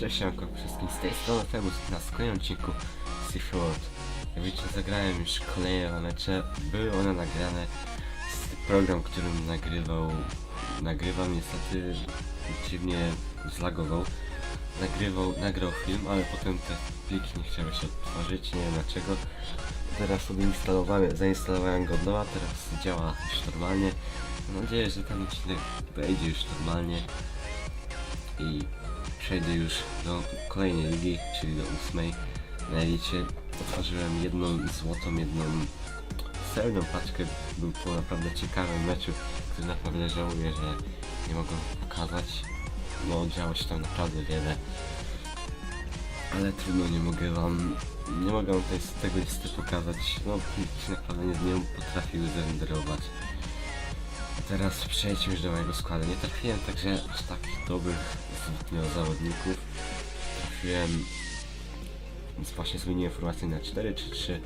Cześć wszystkim, z tej strony Febus na kolejnym odcinku Sea World. Jak widzicie, zagrałem już kolejne mecze, były one nagrane z program, którym nagrywał, nagrywał niestety dziwnie zlagował. Nagrywał, nagrał film, ale potem te pliki nie chciały się otworzyć, nie wiem dlaczego. Teraz odinstalowałem, zainstalowałem go od nowa, teraz działa już normalnie. Mam nadzieję, że ten odcinek wejdzie już normalnie i przejdę już do kolejnej ligi, czyli do ósmej. Na elicie otworzyłem jedną złotą, jedną srebrną paczkę. Był to naprawdę ciekawy meczu, który naprawdę żałuję, że nie mogę pokazać. No działo się tam naprawdę wiele. Ale trudno, nie mogę wam, nie mogę wam tutaj z tego listy pokazać. No, naprawdę nie, nie potrafiły zarenderować. Teraz przejdźmy już do mojego składu. Nie trafiłem także aż takich dobrych zbytnio zawodników. Trafiłem... Więc właśnie zmieniłem formację na 4-3-3.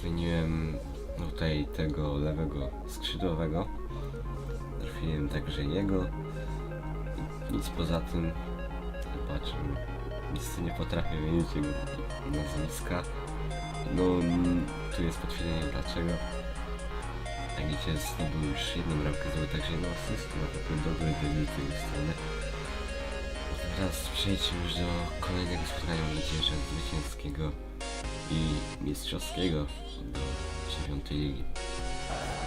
Zmieniłem tutaj tego lewego skrzydłowego. Trafiłem także jego. Nic poza tym. Zobaczymy. Nic nie potrafię wymienić jego nazwiska. No, tu jest potwierdzenie dlaczego. Widzicie, zdobył już jedną ramkę złota, także no asysty na pewno dobry debiut z tej strony. Teraz przejdźmy już do kolejnego spotkania, mam nadzieję, że zwycięskiego i mistrzowskiego do dziewiątej ligi.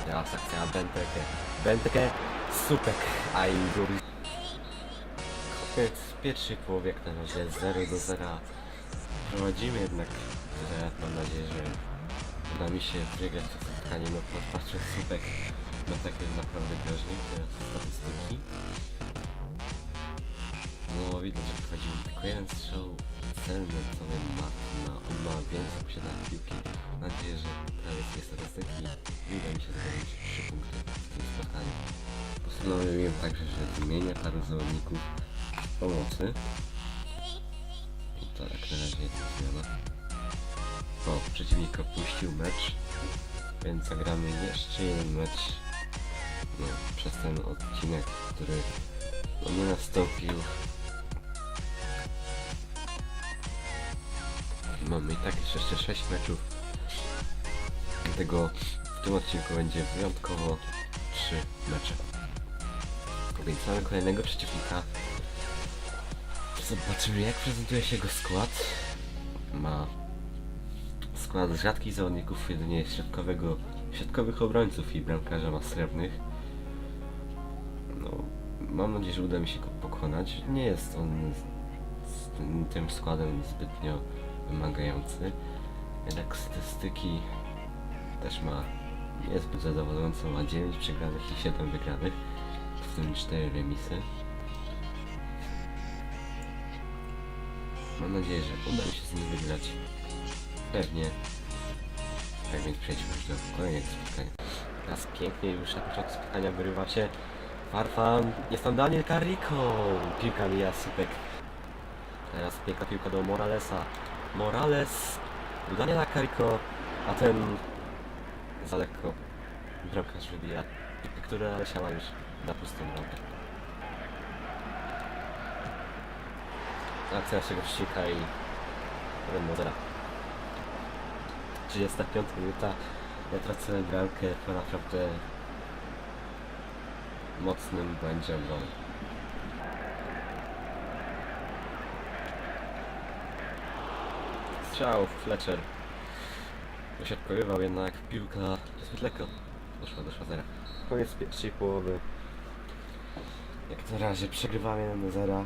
Teraz akcja Benteke. Benteke, Supek, a i Guri. Koniec pierwszej połowy jak na razie 0 do 0. Prowadzimy jednak, że mam nadzieję, że uda mi się wygrać to spotkanie, no patrzę słupek na takie naprawdę groźne te statystyki. No widać, że wchodzi tylko jeden strzał celny, co on ma, ma, on ma więcej posiadanych piłki. Mam nadzieję, że prawie tej statystyki uda mi się zdobyć 3 punkty w tym spotkaniu. Postanowiłem także, że zmienię paru zawodników pomocy. I to jak na razie jedna zmiana. O, przeciwnik opuścił mecz, więc zagramy jeszcze jeden mecz no, przez ten odcinek, który no, nie nastąpił. Mamy i tak jeszcze 6 meczów. Dlatego w tym odcinku będzie wyjątkowo 3 mecze. Więc mamy kolejnego przeciwnika. Zobaczymy jak prezentuje się jego skład. Ma skład z rzadkich zawodników, jedynie środkowego, środkowych obrońców i bramkarza ma srebrnych. No, mam nadzieję, że uda mi się go pokonać. Nie jest on z tym, tym składem zbytnio wymagający. Jednak statystyki też ma niezbyt zadowalającą, ma 9 przegranych i 7 wygranych, w tym 4 remisy. Mam nadzieję, że uda mi się z nim wygrać. Pewnie. Tak więc przejdźmy już do kolejnego spotkania. Teraz pięknie już na początku spotkania wyrywa się Farfan. Jest tam Daniel Carrico. Piłka mija sypek. Teraz piękna piłka do Moralesa. Morales do Daniela Carrico, a ten za lekko bramkarz wybija piłkę, która leciała już na pustą bramkę. Akcja naszego przeciwnika i 1 do 0. 35 minuta. Ja tracę bramkę po naprawdę mocnym błędzie obrony. Strzał Fletcher. Dośrodkowywał jednak piłka dosyć lekko. Doszła do szwazera. Koniec pierwszej połowy. Jak na razie przegrywamy 1 do 0.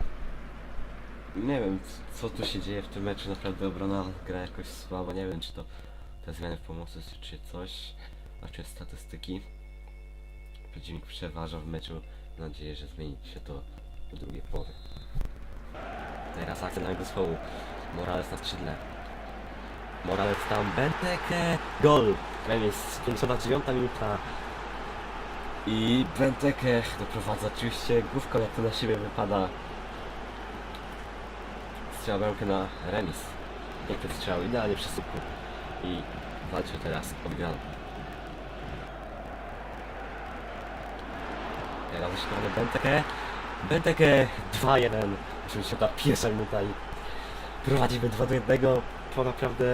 Nie wiem co tu się dzieje w tym meczu, naprawdę obrona gra jakoś słabo, nie wiem czy to te zmiany w pomocy czy coś, znaczy statystyki. Przeciwnik przeważa w meczu, mam nadzieję, że zmieni się to w drugiej połowie. Teraz akcja na zespołu, Morales na skrzydle. Morales tam, Benteke, gol! Remis, 59 minuta. I Benteke doprowadza oczywiście główką jak to na siebie wypada strzał na remis. Piękny strzał, idealnie przy. I walczy teraz o wygraną. Teraz wyświetlony Benteke. Benteke 2-1. Oczywiście ta pierwsza minuta i prowadzimy 2 do 1 po naprawdę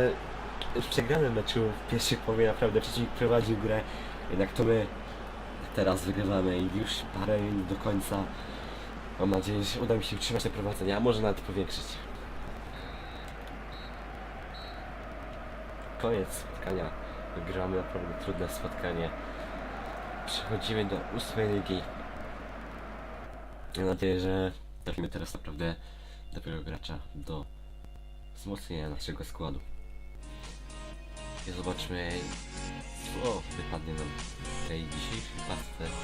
już przegranym meczu w pierwszej połowie naprawdę przeciwnik prowadził grę, jednak to my teraz wygrywamy i już parę minut do końca. Mam nadzieję, że uda mi się utrzymać te prowadzenie, a może nawet powiększyć. Koniec spotkania. Wygramy naprawdę trudne spotkanie. Przechodzimy do ósmej ligi. Mam nadzieję, że trafimy teraz naprawdę dobrego gracza do wzmocnienia naszego składu. I zobaczmy, co wypadnie nam w tej dzisiejszej pasce.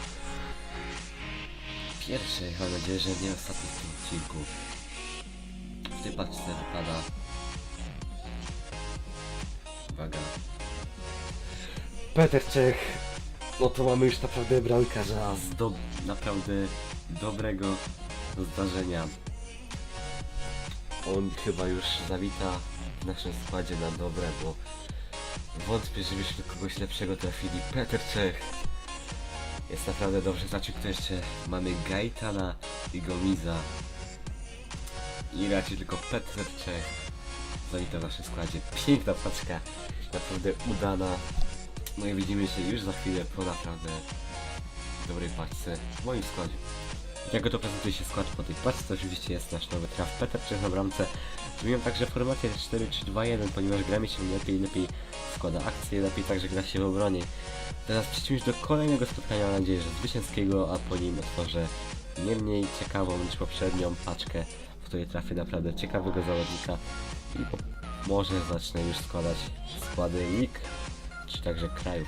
Pierwszej, mam nadzieję, że nie ostatniej w tym odcinku. W tej paczce wypada... Uwaga. Peter Czech. No to mamy już naprawdę bramkarza z do... naprawdę dobrego zdarzenia. On chyba już zawita w naszym składzie na dobre, bo wątpię, żebyśmy kogoś lepszego trafili. Peter Czech jest naprawdę dobrze. Znaczy, kto jeszcze? Mamy Gaitana i Gomiza. I raczej tylko Peter Czech zawita w naszym składzie. Piękna paczka, naprawdę udana. No i widzimy się już za chwilę po naprawdę dobrej paczce w moim składzie. Jak to prezentuje się skład po tej paczce, oczywiście jest nasz nowy traf Peter Czech na bramce. Zmieniam także formację 4-3-2-1, ponieważ gramy się lepiej, lepiej składa akcje, lepiej także gra się w obronie. Teraz przeciwnie do kolejnego spotkania, mam nadzieję, że zwycięskiego, a po nim otworzę nie mniej ciekawą niż poprzednią paczkę, w której trafię naprawdę ciekawego zawodnika i może zacznę już składać składy lig, czy także krajów.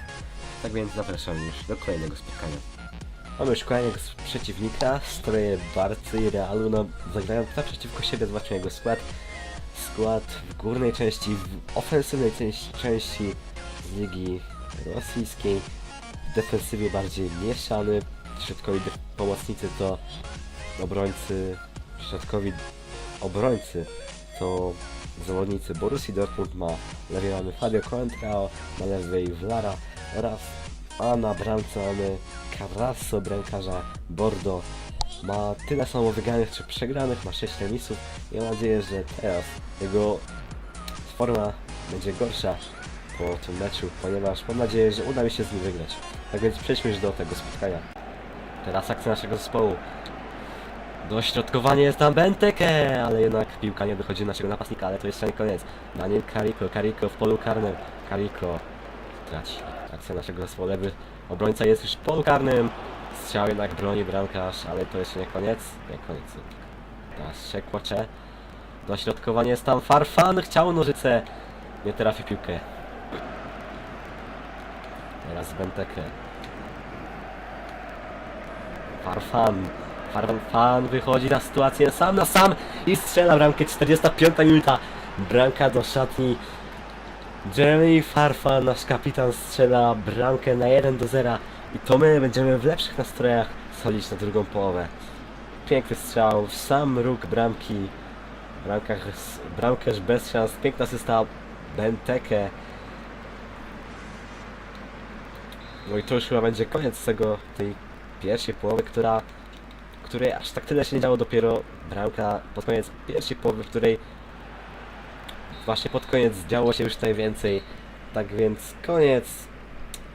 Tak więc zapraszam już do kolejnego spotkania. Mamy już kolejnego przeciwnika, stroje Barcy i Realu, no zagrają naprzeciwko siebie, zobaczmy jego skład. Skład w górnej części, w ofensywnej części, z ligi rosyjskiej, w defensywie bardziej mieszany, środkowi pomocnicy to obrońcy, środkowi obrońcy to zawodnicy Borussii Dortmund ma lewej mamy Fabio Contrao, na lewej Vlara oraz a na bramce mamy Carrasso, bramkarza Bordo. Ma tyle samo wygranych czy przegranych, ma 6 remisów i mam nadzieję, że teraz jego forma będzie gorsza po tym meczu, ponieważ mam nadzieję, że uda mi się z nim wygrać. Tak więc przejdźmy już do tego spotkania. Teraz akcja naszego zespołu. Dośrodkowanie jest tam Benteke, ale jednak piłka nie dochodzi do naszego napastnika, ale to jeszcze nie koniec. Daniel Kariko, Kariko w polu karnym. Kariko traci akcja naszego zespołu. Lewy obrońca jest już w polu karnym. Strzał jednak broni bramkarz, ale to jeszcze nie koniec. Nie koniec. Teraz Szekłacze. Dośrodkowanie jest tam Farfan, chciał nożyce. Nie trafi piłkę. Teraz Benteke. Farfan. Farfan wychodzi na sytuację sam na sam i strzela bramkę 45 minuta. Bramka do szatni. Jeremy Farfan, nasz kapitan, strzela bramkę na 1 do 0 i to my będziemy w lepszych nastrojach schodzić na drugą połowę. Piękny strzał w sam róg bramki. Bramkarz, bramkarz bez szans, piękna asysta Benteke. No i to już chyba będzie koniec tego, tej pierwszej połowy, która, której aż tak tyle się nie działo, dopiero bramka pod koniec pierwszej połowy, w której właśnie pod koniec działo się już tutaj więcej. Tak więc koniec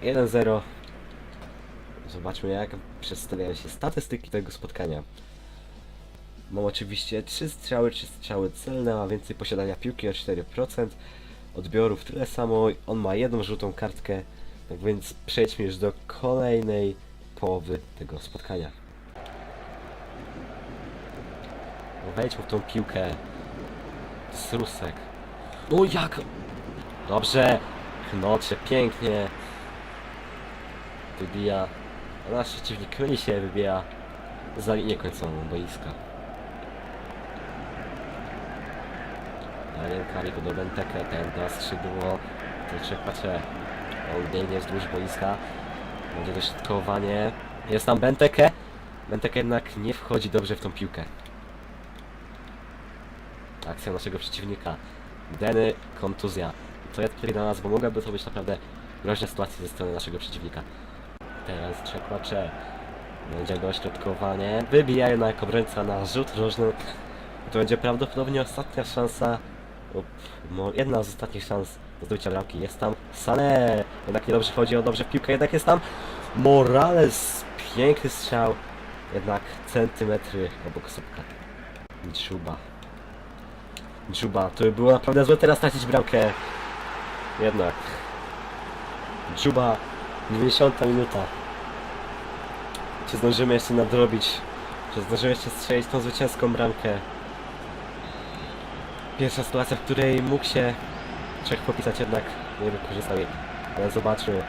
1-0. Zobaczmy jak przedstawiają się statystyki tego spotkania. Mam oczywiście 3 strzały, 3 strzały celne, ma więcej posiadania piłki o 4%, odbiorów tyle samo, on ma jedną żółtą kartkę, tak więc przejdźmy już do kolejnej połowy tego spotkania. Wejdźmy w tą piłkę. Srusek. O jak! Dobrze! Knocze pięknie. Wybija. A nasz przeciwnik myli się, wybija za linię końcową boiska. Daniel Karik do Benteke, ten na skrzydło. To trzech patrzę. On biegnie wzdłuż boiska. Będzie dośrodkowanie. Jest tam Benteke. Benteke jednak nie wchodzi dobrze w tą piłkę. Akcja naszego przeciwnika. Deny, kontuzja. To jest tutaj dla nas, bo mogłaby to być naprawdę groźna sytuacja ze strony naszego przeciwnika. Teraz przekłacze. Będzie dośrodkowanie. Wybija jednak obrońca na rzut rożny. To będzie prawdopodobnie ostatnia szansa Up, jedna z ostatnich szans do zdobycia bramki. Jest tam Sané. Jednak niedobrze chodzi o dobrze piłkę, jednak jest tam Morales. Piękny strzał. Jednak centymetry obok słupka. Dżuba. Dżuba, to by było naprawdę złe teraz stracić bramkę. Jednak. Dżuba, 90 minuta. Czy zdążymy jeszcze nadrobić? Czy zdążymy jeszcze strzelić tą zwycięską bramkę? Pierwsza sytuacja, w której mógł się Czech popisać jednak nie wykorzystał jej. Ale zobaczmy.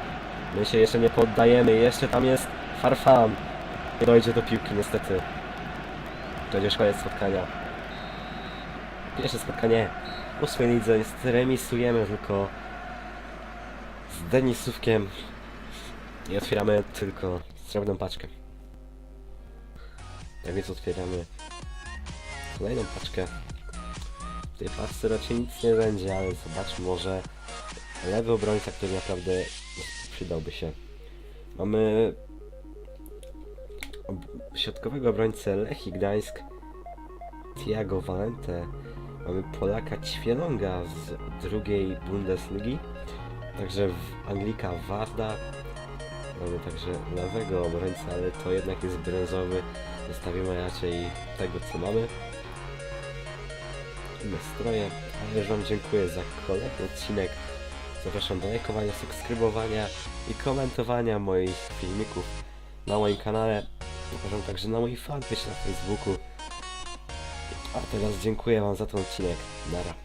My się jeszcze nie poddajemy. Jeszcze tam jest Farfan. Nie dojdzie do piłki niestety. To już koniec spotkania. Pierwsze spotkanie w ósmej lidze. Niestety remisujemy tylko z Denisówkiem. I otwieramy tylko srebrną paczkę. Tak więc otwieramy kolejną paczkę. W tej paczce raczej nic nie będzie, ale zobaczmy może lewy obrońca, który naprawdę przydałby się. Mamy środkowego obrońcę Lechii Gdańsk, Tiago Valente, mamy Polaka Ćwielonga z drugiej Bundesligi, także w Anglika Warda, mamy także lewego obrońcę, ale to jednak jest brązowy, zostawimy raczej tego co mamy inne stroje. Ale już Wam dziękuję za kolejny odcinek. Zapraszam do lajkowania, subskrybowania i komentowania moich filmików na moim kanale. Zapraszam także na mój fanpage na Facebooku. A teraz dziękuję Wam za ten odcinek. Nara.